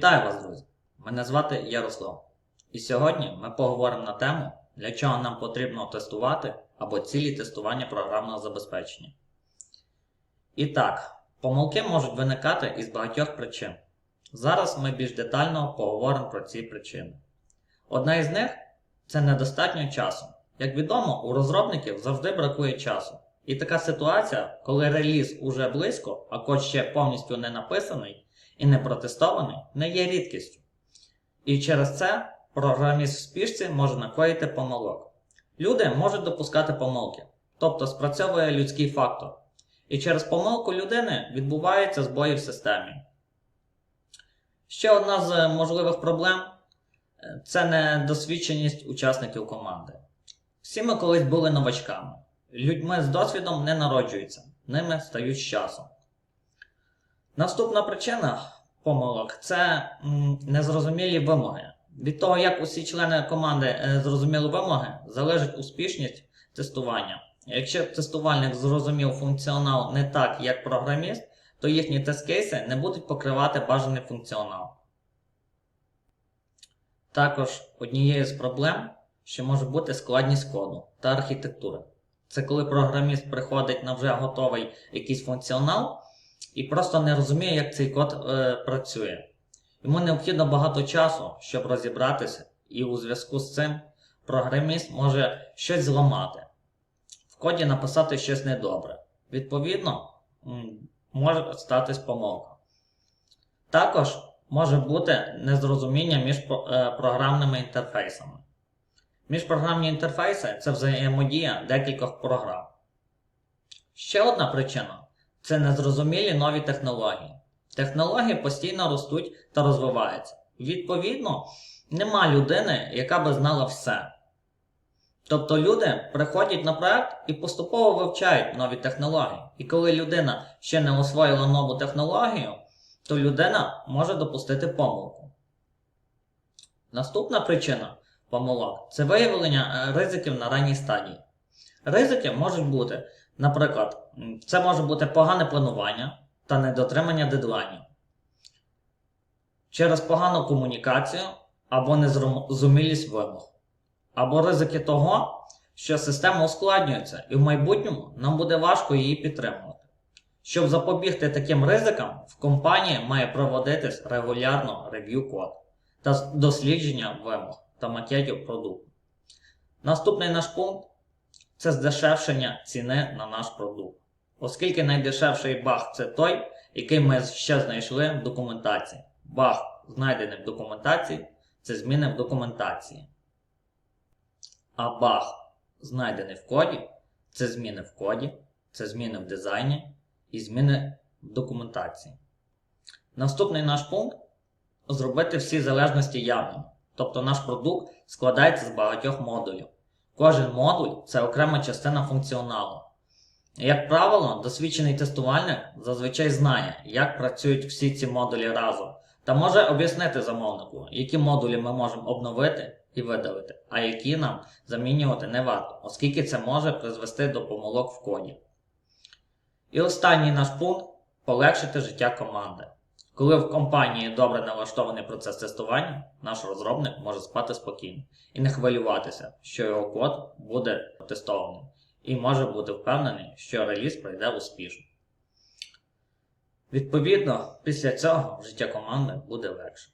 Вітаю вас, друзі! Мене звати Ярослав. І сьогодні ми поговоримо на тему, для чого нам потрібно тестувати або цілі тестування програмного забезпечення. І так, помилки можуть виникати із багатьох причин. Зараз ми більш детально поговоримо про ці причини. Одна із них це недостатньо часу. Як відомо, у розробників завжди бракує часу. І така ситуація, коли реліз уже близько, а код ще повністю не написаний і не протестований, не є рідкістю. І через це програміст в спішці може накоїти помилок. Люди можуть допускати помилки, тобто спрацьовує людський фактор. І через помилку людини відбуваються збої в системі. Ще одна з можливих проблем е, це недосвідченість учасників команди. Всі ми колись були новачками. Людьми з досвідом не народжуються, ними стають з часом. Наступна причина помилок це незрозумілі вимоги. Від того, як усі члени команди е, зрозуміли вимоги, залежить успішність тестування. Якщо тестувальник зрозумів функціонал не так, як програміст, то їхні тест-кейси не будуть покривати бажаний функціонал. Також однією з проблем, що може бути складність коду та архітектури. Це коли програміст приходить на вже готовий якийсь функціонал і просто не розуміє, як цей код е, працює. Йому необхідно багато часу, щоб розібратися, і у зв'язку з цим програміст може щось зламати, в коді написати щось недобре. Відповідно, може статись помилка. Також може бути незрозуміння між е, програмними інтерфейсами. Міжпрограмні інтерфейси це взаємодія декількох програм. Ще одна причина це незрозумілі нові технології. Технології постійно ростуть та розвиваються. Відповідно, нема людини, яка би знала все. Тобто люди приходять на проект і поступово вивчають нові технології. І коли людина ще не освоїла нову технологію, то людина може допустити помилку. Наступна причина помилок це виявлення е, ризиків на ранній стадії. Ризики можуть бути, наприклад, це може бути погане планування та недотримання дедлайнів. Через погану комунікацію або незрозумілість вимог. Або ризики того, що система ускладнюється і в майбутньому нам буде важко її підтримувати. Щоб запобігти таким ризикам, в компанії має проводитись регулярно рев'ю код та дослідження вимог та макетів продукту. Наступний наш пункт це здешевшення ціни на наш продукт. Оскільки найдешевший баг це той, який ми ще знайшли в документації. Баг, знайдений в документації, це зміни в документації. А баг, знайдений в коді, це зміни в коді, це зміни в дизайні і зміни в документації. Наступний наш пункт зробити всі залежності явними. Тобто наш продукт складається з багатьох модулів. Кожен модуль це окрема частина функціоналу. Як правило, досвідчений тестувальник зазвичай знає, як працюють всі ці модулі разом, та може об'яснити замовнику, які модулі ми можемо обновити і видалити, а які нам замінювати не варто, оскільки це може призвести до помилок в коді. І останній наш пункт полегшити життя команди. Коли в компанії добре налаштований процес тестування, наш розробник може спати спокійно і не хвилюватися, що його код буде тестований, і може бути впевнений, що реліз пройде успішно. Відповідно, після цього життя команди буде легше.